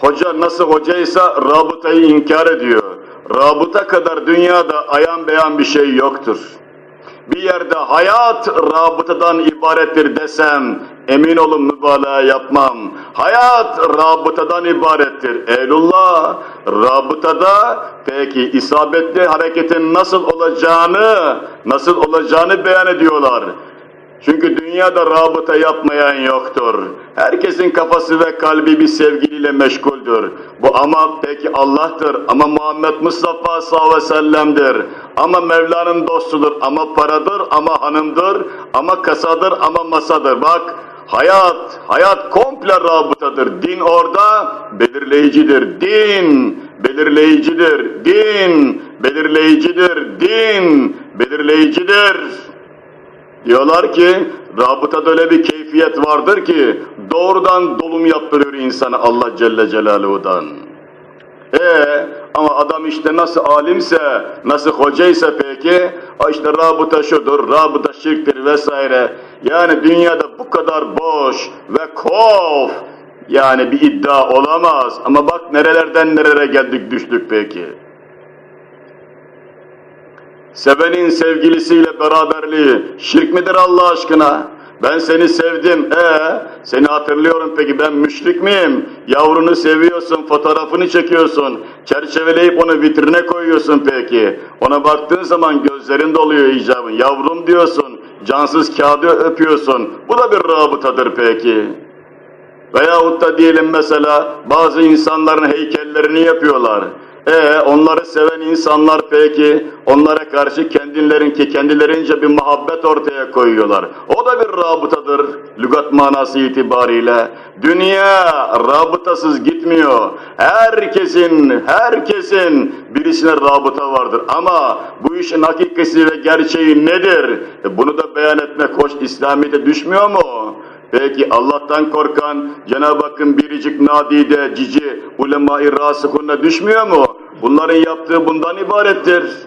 Hoca nasıl hocaysa rabıtayı inkar ediyor. Rabıta kadar dünyada ayan beyan bir şey yoktur. Bir yerde hayat rabıtadan ibarettir desem emin olun mübalağa yapmam. Hayat rabıtadan ibarettir. Eylullah rabıtada peki isabetli hareketin nasıl olacağını nasıl olacağını beyan ediyorlar. Çünkü dünyada rabıta yapmayan yoktur. Herkesin kafası ve kalbi bir sevgiliyle meşguldür. Bu ama peki Allah'tır, ama Muhammed Mustafa sallallahu aleyhi ve sellem'dir, ama Mevla'nın dostudur, ama paradır, ama hanımdır, ama kasadır, ama masadır. Bak hayat, hayat komple rabıtadır. Din orada belirleyicidir. Din belirleyicidir. Din belirleyicidir. Din belirleyicidir. Diyorlar ki rabıtada öyle bir keyfiyet vardır ki doğrudan dolum yaptırıyor insana Allah Celle Celaluhu'dan. Ee, ama adam işte nasıl alimse, nasıl hocaysa peki, "Aa işte rabıta şudur, rabıta şirktir vesaire. Yani dünyada bu kadar boş ve kof, yani bir iddia olamaz. Ama bak nerelerden nerelere geldik düştük peki. Sevenin sevgilisiyle beraberliği şirk midir Allah aşkına? Ben seni sevdim. Ee, seni hatırlıyorum peki ben müşrik miyim? Yavrunu seviyorsun, fotoğrafını çekiyorsun. Çerçeveleyip onu vitrine koyuyorsun peki. Ona baktığın zaman gözlerin doluyor icabın. Yavrum diyorsun, cansız kağıdı öpüyorsun. Bu da bir rabıtadır peki. Veyahut da diyelim mesela bazı insanların heykellerini yapıyorlar. E onları seven insanlar peki onlara karşı kendilerinki kendilerince bir muhabbet ortaya koyuyorlar. O da bir rabıtadır lügat manası itibariyle. Dünya rabıtasız gitmiyor. Herkesin herkesin birisine rabıta vardır. Ama bu işin hakikati ve gerçeği nedir? E, bunu da beyan etmek hoş İslamiyet'e düşmüyor mu? Peki Allah'tan korkan Cenab-ı Hakk'ın biricik nadide, cici, ulema-i rasıhunna düşmüyor mu? Bunların yaptığı bundan ibarettir.